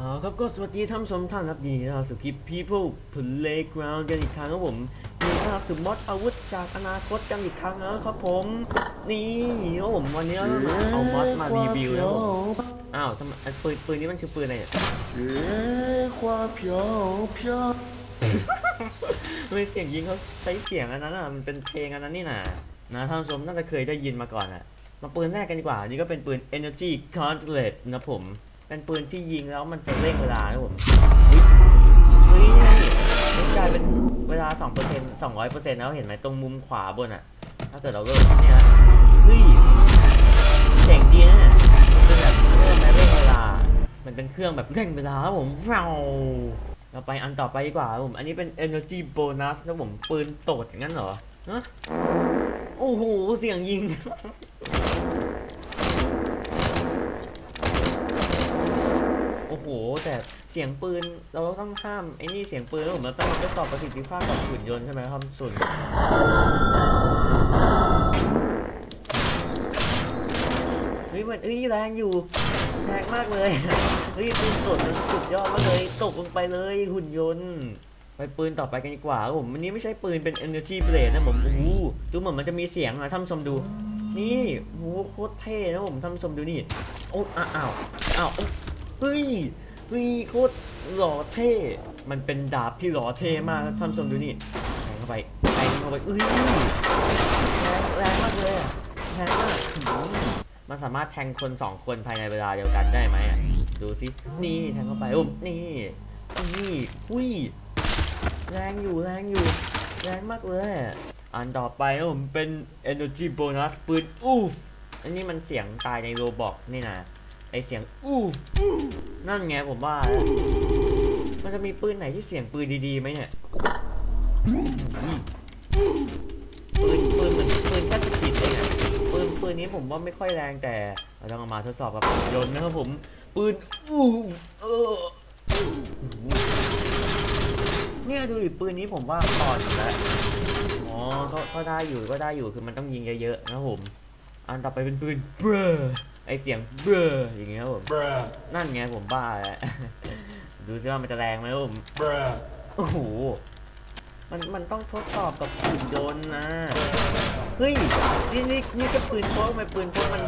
อ๋อครับก็สวัสดีท่านผู้ชมท่านครับดีนะครับสู่คลิป People Playground กันอีกครั้งครับผมนี่นะครับสู่มอดอาวุธจากอนาคตกันอีกครั้งนะครับผม นี่โอ้ผมวันนี้เราเอามอดมารีวิวแล้วอ้าวทำไมปืนปืนนี้มันคือปืนอะไรเนี่ยเอความเพียวเพียวเสียงยิงเขาใช้เสียงอันนั้นอะมันเป็นเพลงอันนั้นนี่น่ะนะท่านผู้ชมน่าจะเคยได้ยินมาก่อนอะมาปืนแรกกันดีกว่านี่ก็เป็นปืน Energy Gauntlet นะผม เป็นปืนที่ยิงแล้วมันจะเร่งเวลานะผมเฮ้ยเฮ้ยมันกลายเป็นเวลา 2% 200%แล้วเห็นไหมตรงมุมขวาบนอะ ถ้าเกิดเราเริ่มเนี่ยฮะเฮ้ยเจ๋งดีนะเนี่ยมันเป็นแบบเริ่มเร่งเวลา มันเป็นเครื่องแบบเร่งเวลาครับผมเราเราไปอันต่อไปดีกว่าครับผม อันนี้เป็น energy bonus นะผมปืนโตดงั้นเหรอฮะโอ้โห เสียงยิง อ้โห แต่เสียงปืนเราต้องห้ามไอ้นี่เสียงปืนแล้วผมเราต้องทดสอบประสิทธิภาพกับหุ่นยนต์ใช่ไหมครับส่วนเฮ้ยมันเฮ้ยแรงอยู่แรงมากเลยเฮ้ยปืนสดมันสุดยอดมากเลยตกลงไปเลยหุ่นยนต์ไปปืนต่อไปกันดีกว่าผมอันนี้ไม่ใช่ปืนเป็น energy blade นะผมโอ้โหดูเหมือนมันจะมีเสียงนะท่านผู้ชมดู นี่โอ้โหโคตรเท่นะผมท่านผู้ชมดูนี่โอ้อ้าวอ้าว เฮ้ยเฮ้ยโคตรหล่อเท่ มันเป็นดาบที่หล่อเท่มากท่านผู้ชมดูนี่แทงเข้าไปแทงเข้าไปเอ้ยแรงแรงมากเลยอะแรงมากมันสามารถแทงคนสองคนภายในเวลาเดียวกันได้ไหมอะดูสินี่แทงเข้าไปโอ้มนี่นี่อุ้ยแรงอยู่แรงอยู่แรงมากเลยอะอันต่อไปนะผมเป็น energy bonus ปืน อูฟอันนี้มันเสียงตายใน Roblox นี่นะ ไอเสียงอูฟนั่นไงผมว่าแล้วมันจะมีปืนไหนที่เสียงปืนดีๆไหมเนี่ยอุ้ยปืนปืนเหมือนปืนแค่สกิดเองอะปืนปืนนี้ผมว่าไม่ค่อยแรงแต่เราต้องเอามาทดสอบกับหุ่นยนต์นะครับผมปืนอูฟเออเนี่ยดูดิปืนนี้ผมว่าอ่อนอยู่แล้วอ๋อก็ก็ได้อยู่ก็ได้อยู่คือมันต้องยิงเยอะๆนะครับผม อันต่อไปเป็นปืนเบรอไอเสียงเบรออย่างเงี้ยครับผม Bruh, นั่นไงผมบ้าแล้ว ดูซิว่ามันจะแรงไหมครับผม bruh, โอ้โห มันมันต้องทดสอบกับปืนโดนนะ เฮ้ย นี่นี่นี่ก็ปืนพกทำไมปืนพกมัน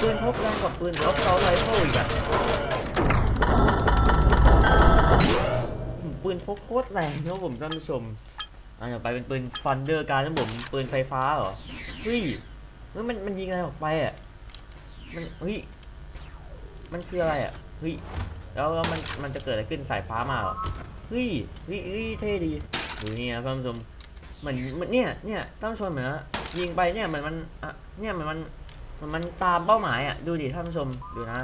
ปืนพกแรงกว่าปืนลบเขาไรเฟิลอีกอะปืนพกโคตรแรงนะผมท่านผู้ชม อันต่อไปเป็นปืนฟันเดอร์การนะผม ปืนไฟฟ้าเหรอ เฮ้ย เฮ้ยมันมันยิงอะไรออกไปอะ มันเฮ้ย มันคืออะไรอะ เฮ้ย แล้วแล้วมันมันจะเกิดอะไรขึ้นสายฟ้ามาเหรอ เฮ้ยเฮ้ยเฮ้ยเท่ดีดูนี่นะท่านผู้ชมเหมือนเหมือนเนี่ยเนี่ยท่านผู้ชมเหมือนนะยิงไปเนี่ยเหมือนมันอะเนี่ยเหมือนมันเหมือนมันตามเป้าหมายอะดูดิท่านผู้ชมดูนะ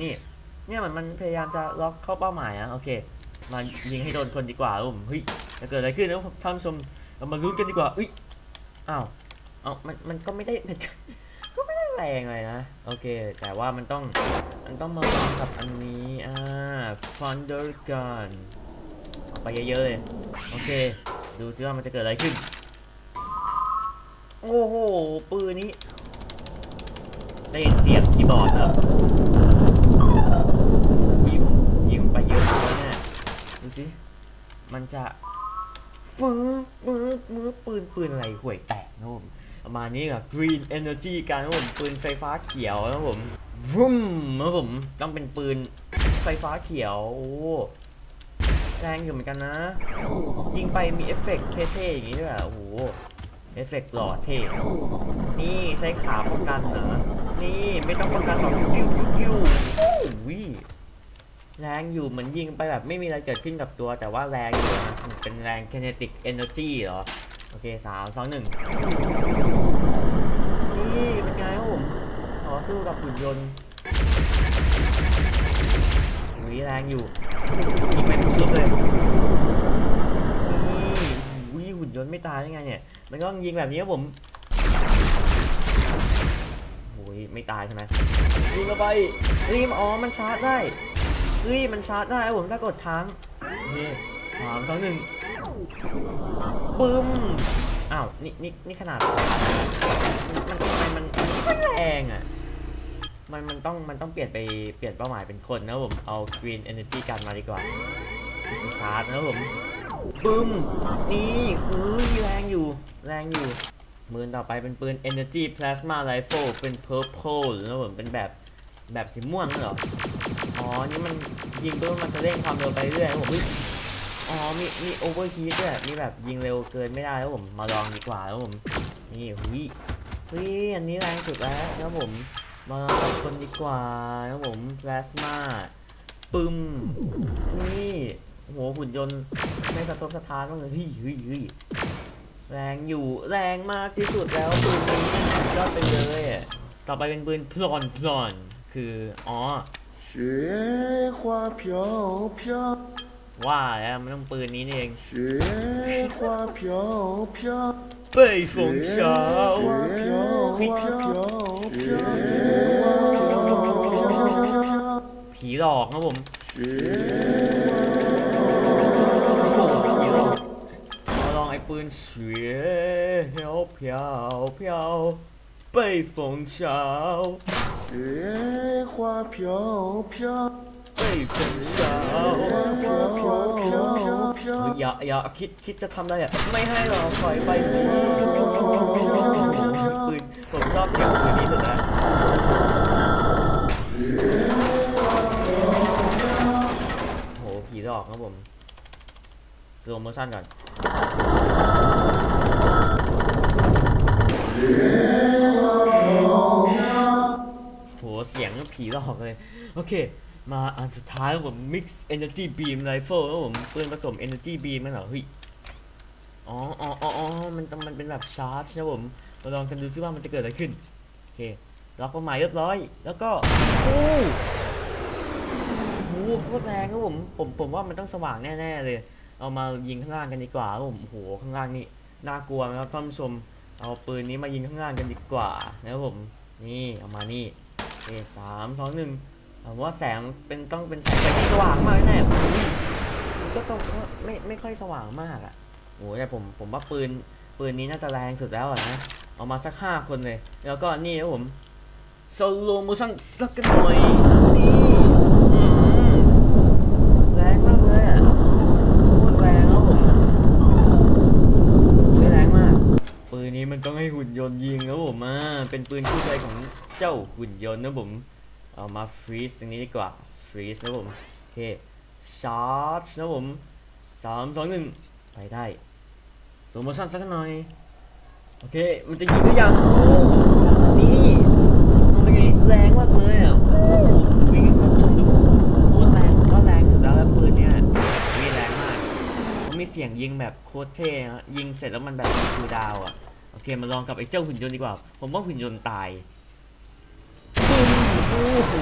นี่ เนี่ยเหมือนมันพยายามจะล็อกเข้าเป้าหมายอะโอเคมายิงให้โดนคนดีกว่าครับผมเฮ้ยจะเกิดอะไรขึ้นนะท่านผู้ชมเรามาลุ้นกันดีกว่าเอ้ยอ้าว เอามันมันก็ไม่ได้มันก็ไม่ได้แรงเลยนะ โอเค แต่ว่ามันต้องมันต้องมาวัดกับอันนี้ อ่า Thunder Gun เอาไปเยอะๆเลย โอเค ดูซิว่ามันจะเกิดอะไรขึ้น โอ้โห ปืนนี้ได้ยินเสียงคีย์บอร์ดครับยิงยิงไปเยอะแล้วเนี่ยดูสิมันจะฟื้นมือมือปืนปืนอะไรห่วยแตกนะผม ประมาณนี้กับ Green Energy การนะผมปืนไฟฟ้าเขียวนะผมวุ้มนะผมต้องเป็นปืนไฟฟ้าเขียวโอ้แรงอยู่เหมือนกันนะ ยิงไปมีเอฟเฟกต์เท่ๆอย่างนี้ด้วยอะโอ้โหเอฟเฟกต์หล่อเท่ นี่ใช้ขาป้องกันเหรอ นี่ไม่ต้องป้องกันหรอกยิ้วยิ้วยิ้วโอ้ยแรงอยู่เหมือนยิงไปแบบไม่มีอะไรเกิดขึ้นกับตัวแต่ว่าแรงอยู่นะเป็นแรง kinetic energy เหรอ โอเคสามสองหนึ่งนี่เป็นไงครับผมต่อสู้กับหุ่นยนต์อุ้ยแรงอยู่ยิงไม่ทุกชุดเลยนี่วิหุ่นยนต์ไม่ตายได้ไงเนี่ย มันก็ยิงแบบนี้ครับผมโอ้ยไม่ตายใช่ไหมยิงเข้าไปเฮ้ยอ๋อมันชาร์จได้เฮ้ยมันชาร์จได้ครับผมถ้ากดค้งนี่สามสองหนึ่ง ปึ้ม อ้าว นี่นี่นี่ขนาดชาร์จนมันทำไมมันมันแรงอะ มันมันต้องมันต้องเปลี่ยนไปเปลี่ยนเป้าหมายเป็นคนนะผม เอา Green Energy กันมาดีกว่าชาร์จนะผมปึ้ม นี่เฮ้ยแรงอยู่ แรงอยู่มือต่อไปเป็นปืน Energy Plasma Rifle เป็น Purple นะผมเป็นแบบแบบสีม่วงนั่นเหรอ อ๋อ นี่มันยิงปุ๊บมันจะเร่งความเร็วไปเรื่อยนะ ครับผมเฮ้ยอ๋อมีมี Overheat ด้วยมีแบบยิงเร็วเกินไม่ได้ครับผมมาลองดีกว่าครับผมนี่เฮ้ยเฮ้ยอันนี้แรงสุดแล้วนะครับผม มากับคนดีกว่านะครับผมพลาสมาปึ้ม นี่โหหุ่นยนต์ไม่สะทกสะท้านบ้างเลยเฮ้ยเฮ้ยเฮ้ยแรงอยู่แรงมากที่สุดแล้วปืนนี้สุดยอดไปเลยอะต่อไปเป็นปืนพลอนพลอนคือ อ๋อ 雪花飘飘， ว่าแล้วมันต้องปืนนี้นี่เอง 雪花飘飘， เป้ยฝงเช้า 雪花飘飘，飘飘。 ผีหลอกนะผม 雪 โอ้โหผีหลอกมาลองไอ้ปืนเฉียเหียวเพียวเพียวเป้ยฝงเช้า 雪花飘飘， อย่าอย่าคิดคิดจะทำอะไรอะไม่ให้หรอกปล่อยไปดิปืนผมชอบเสียงปืนนี้สุดแล้วโหผีหลอกครับผมสโลโมชั่นก่อนโหเสียงผีหลอกเลย โอเค มาอันสุดท้ายผม Mix Energy Beam Rifle ครับผมปืนผสม Energy Beam มันเหรอเฮ้ยอ๋ออ๋ออ๋อมันมันเป็นแบบชาร์จนะผมมาลองกันดูซิว่ามันจะเกิดอะไรขึ้นโอเคล็อกเป้าหมายเรียบร้อย แล้วก็โอ้โหโคตรแรงครับผมผมผมว่ามันต้องสว่างแน่ๆเลย เอามายิงข้างล่างกันดีกว่าครับผมโอ้โหข้างล่างนี่น่ากลัวนะครับท่านผู้ชมเอาปืนนี้มายิงข้างล่างกันดีกว่านะครับผมนี่เอามานี่โอเคสามสองหนึ่ง ผมว่าแสงเป็นต้องเป็นแสงที่สว่างมากแน่มันก็สวไม่ไม่ค่อยสว่างมากอะโอ้แต่ผมผมว่าปืนปืนนี้น่าจะแรงสุดแล้วอะนะเอามาสักห้าคนเลย แล้วก็นี่ครับผมโซโลโมชั่นสักหน่อยนี่แรงมากเลยอะโคตรแรงครับผมไม่แรงมาก ปืนนี้มันต้องให้หุ่นยนต์ยิงนะผมอ่าเป็นปืนคู่ใจของเจ้าหุ่นยนต์นะผม เอามาฟรีซตรงนี้ดีกว่าฟรีซนะผมโอเคชาร์จนะผมสามสองหนึ่งไปได้โซโมชั่นสักหน่อย โอเค มันจะยิงหรือยังโอ้นี่มันเป็นไงแรงมากเลยอะโอ้วิ่งมาชมดูโคตรแรงผมว่าแรงสุดแล้วแล้วปืนเนี่ยมีแรงมากมันมีเสียงยิงแบบโคตรเท่ยิงเสร็จแล้วมันแบบคูลดาวอะโอเคมาลองกับไอ้เจ้าหุ่นยนต์ดีกว่า ผมว่าหุ่นยนต์ตาย โอ้โห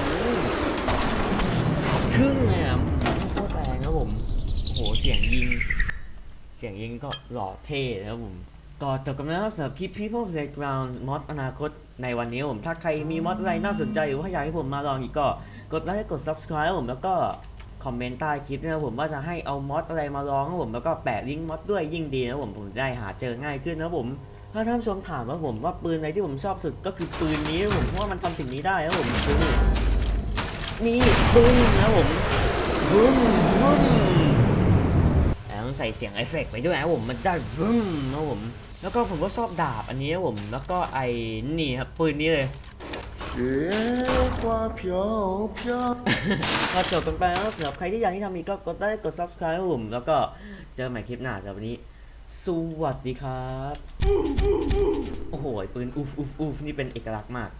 ครึ่งเลยอะโคตรแรงครับผมโอ้โหเสียงยิง เสียงยิงก็หล่อเท่นะครับผมก็จบกันแล้วครับสำหรับคลิป People Playground มอดอนาคตในวันนี้ผมถ้าใครมีมอดอะไรน่าสนใจหรือว่าอยากให้ผมมาลองอีกก็กดไลค์กด subscribe ครับผมแล้วก็คอมเมนต์ใต้คลิปนะครับผมว่าจะให้เอามอดอะไรมาลองครับผมแล้วก็แปะลิงก์มอดด้วยยิ่งดีนะครับผมผมจะได้หาเจอง่ายขึ้นนะครับผม ถ้าท่านผู้ชมถามว่าผมว่าปืนอะไรที่ผมชอบสุดก็คือปืนนี้ผมเพราะว่ามันทำสิ่งนี้ได้ครับผมคือนี่ปืนนะผมบึ้มบึ้มล้วใส่เสียงเอฟเฟกไปด้วยนะผมมันได้บึ้มนะผมแล้วก็ผมก็ชอบดาบอันนี้นะผมแล้วก็ไอ้นี่ครับปืนนี้เลยเอว่าเพียวเพียวก็จบกันไปแล้วสำหรับใครที่อยากที่ทำอีกก็กดไลค์กด subscribe ผมแล้วก็เจอใหม่คลิปหน้าสำหรับวันนี้ สวัสดีครับ โอ้โห ปืนอูฟอูฟอูฟนี่เป็นเอกลักษณ์มาก